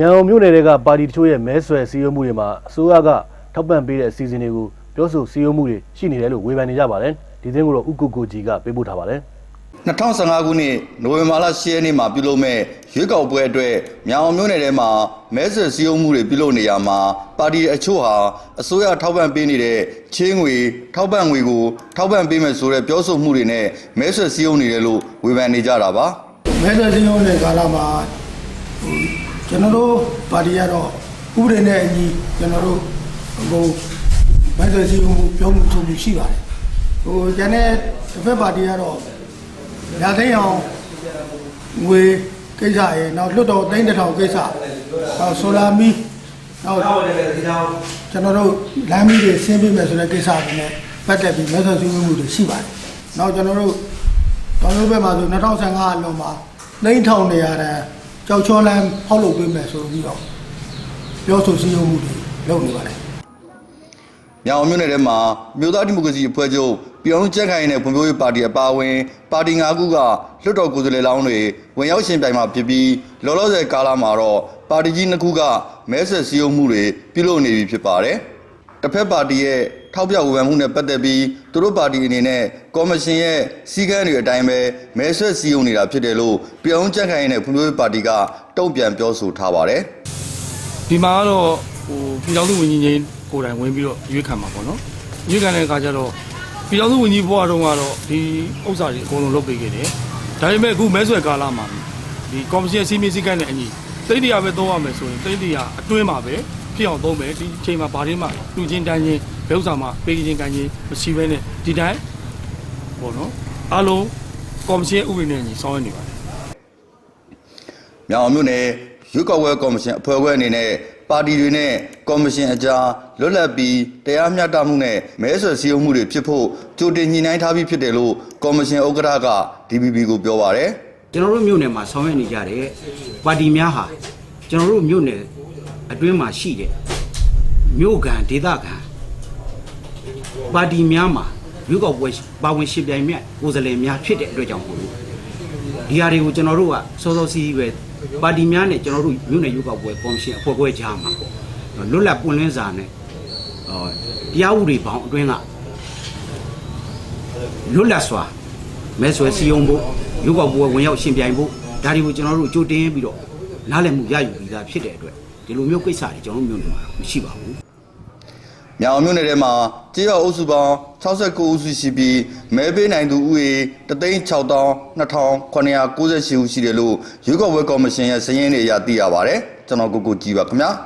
မြန်အောင်မြို့နယ်တွေကပါတီတချို့ရဲ့မဲဆွယ်စည်းရုံးမှုတွေမှာအစိုးရကထောက်ပံ့ပေးတဲ့အစီအစဉ်တွေကိုပြောဆိုစည်းရုံးမှုတွေရှိနေတယ်လို့ဝေဖန်နေကြပါတယ်ဒီသတင်းကိုတော့ဥကုကိုကြီးကပေးပို့ထားပါတယ်2015ခုနှစ်နိုဝင်ဘာလ10ရက်နေ့မှာပြုလုပ်မဲ့ရွေးကောက်ပွဲအတွက်မြောင်အောင်မြို့နယ်ထဲမှာမဲဆွယ်စည်းရုံးမှုတွေပြုလုပ်နေရမှာပါတီအချို့ဟာအစိုးရထောက်ပံ့ပေးနေတဲ့ချင်းငွေထောက်ပံ့ငွေကိုထောက်ပံ့ပေးမယ်ဆိုတဲ့ပြောဆိုမှုတွေနဲ့မဲဆွယ်စည်းရုံးနေတယ်လို့ဝေဖန်နေကြတာပါမဲဆွယ်စည်းရုံးတဲ့ကာလမှာဟို ကျွန်တော်တို့ပါတီကတော့ဥပဒေနဲ့အညီကျွန်တော်တို့ဟိုမဲဆွယ်စည်းရုံးမှုပြောမှုဆိုမှုရှိပါတယ်ဟိုကျန်တဲ့တစ်ဖက်ပါတီကတော့ရာသိမ်းအောင်ငွေကိစ္စရေနောက်လွတ်တော်သိန်းတစ်ထောင်ကိစ္စနောက်ဆိုလာမီနောက်ကျွန်တော်တို့လမ်းမီးတွေဆင်းပေးမယ်ဆိုတဲ့ကိစ္စတွေနဲ့ပတ်သက်ပြီးမဲဆွယ်စည်းရုံးမှုတွေရှိပါတယ်နောက်ကျွန်တော်တို့တော်တော်ဘက်မှာဆို2015အလွန်မှာလိမ့်ထောင်နေရတဲ့ ကြောက်ချောလန်းဖောက်လုပ်ပေးမယ်ဆိုပြီးတော့ပြောဆိုစည်းရုံးမှုတွေလုပ်နေပါတယ်မြောင်အောင်မြို့နယ်ထဲမှာမြို့သားဒီမိုကရေစီအဖွဲ့ချုပ်ပြည်အောင်ကြက်ခိုင်တဲ့ဖွံ့ဖြိုးရေးပါတီအပါအဝင် ပါတီ၅ခုကလွှတ်တော်ကိုယ်စားလှယ်လောင်းတွေဝင်ရောက်ရှင်ပြိုင်မှာဖြစ်ပြီးလောလောဆယ်ကာလမှာတော့ပါတီကြီးနှစ်ခုကမဲဆွယ်စည်းရုံးမှုတွေပြုလုပ်နေပြီဖြစ်ပါတယ်။ တစ်ဖက်ပါတီရဲ့ထောက်ပြဝေဖန်မှုနဲ့ပတ်သက်ပြီးသူတို့ပါတီအနေနဲ့ကော်မရှင်ရဲ့စည်းကမ်းတွေအတိုင်းပဲမဲဆွယ်စည်းရုံးနေတာဖြစ်တယ်လို့ပြည်အောင်ကြက်ခိုင်တဲ့ဖွံ့ဖြိုးရေးပါတီကတုံ့ပြန်ပြောဆိုထားပါတယ်။ဒီမှာကတော့ဟိုပြည်တော်စုဝန်ကြီးချင်းကိုယ်တိုင်ဝင်ပြီးတော့ရွေးခံမှာပေါ့နော်ရွေးခံတဲ့အခါကျတော့ပြည်တော်စုဝန်ကြီးဘဝတုန်းကတော့ဒီဥစ္စာတွေအကုန်လုံးလုပ်ပေးခဲ့တယ်ဒါပေမဲ့အခုမဲဆွယ်ကာလမှာဒီကော်မရှင်စီမင်းစည်းကမ်းနဲ့အညီတိတ်တရားပဲသုံးရမယ်ဆိုရင်တိတ်တရားအတွင်းမှာပဲ ဖြစ်အောင်သုံးမယ်ဒီအချိန်မှာဘာတွေမှလူချင်းတန်းချင်းဘဲဥစ္စာမှာပေးချင်းကန်ချင်းမရှိဘဲနဲ့ဒီတိုင်းပေါ့နော်အားလုံးကော်မရှင်ဥပဒေနဲ့အညီဆောင်ရွက်နေပါတယ်မြောင်အောင်မြို့နယ်ရွေးကောက်ပွဲကော်မရှင်အဖွဲ့အစည်းအနေနဲ့ပါတီတွေနဲ့ကော်မရှင်အကြားလွတ်လပ်ပြီးတရားမျှတမှုနဲ့မဲဆွယ်စည်းရုံးမှုတွေဖြစ်ဖို့ကြိုတင်ညှိနှိုင်းထားပြီးဖြစ်တယ်လို့ကော်မရှင်ဥက္ကဋ္ဌက DPP ကိုပြောပါရယ်ကျွန်တော်တို့မြို့နယ်မှာဆောင်ရွက်နေကြတဲ့ပါတီများဟာကျွန်တော်တို့မြို့နယ် အတွင်းမှာရှိတဲ့မြို့ကန်ဒေသခံပါတီများမှာရွေးကောက်ပွဲပါဝင်ရှင်ပြိုင်မြတ်ကိုယ်စားလှယ်များဖြစ်တဲ့အတွက်ကြောင့်မို့လို့ဒီဟာတွေကိုကျွန်တော်တို့ကစောစောစီးစီးပဲပါတီများနဲ့ကျွန်တော်တို့မြို့နယ်ရွေးကောက်ပွဲကော်မရှင်အဖွဲ့ခွဲကြားမှာလွတ်လပ်ပွင့်လင်းစာနဲ့ဟောတရားဥပဒေပေါင်းအတွင်းကလွတ်လပ်စွာမဲဆွဲစီယုံဖို့ရုပ်ောက်ပွဲဝင်ရောက်ရှင်ပြိုင်ဖို့ဒါတွေကိုကျွန်တော်တို့ကြိုတင်ပြီးတော့နားလည်မှုရယူပြီးသားဖြစ်တဲ့အတွက် ဒီလိုမျိုးကိစ္စတွေကျွန်တော်တို့မျိုးတွေမှာမရှိပါဘူးမြောင်အောင်မြို့နယ်ထဲမှာကြေးရောအုပ်စုပေါင်း69ဦးစုရှိပြီးမဲပေးနိုင်သူဦးရေ362,2998ဦးရှိတယ်လို့ရွေးကောက်ပွဲကော်မရှင်ရဲ့စာရင်းတွေအရသိရပါဗျ။ကျွန်တော်ကိုကိုကြည်ပါခင်ဗျာ။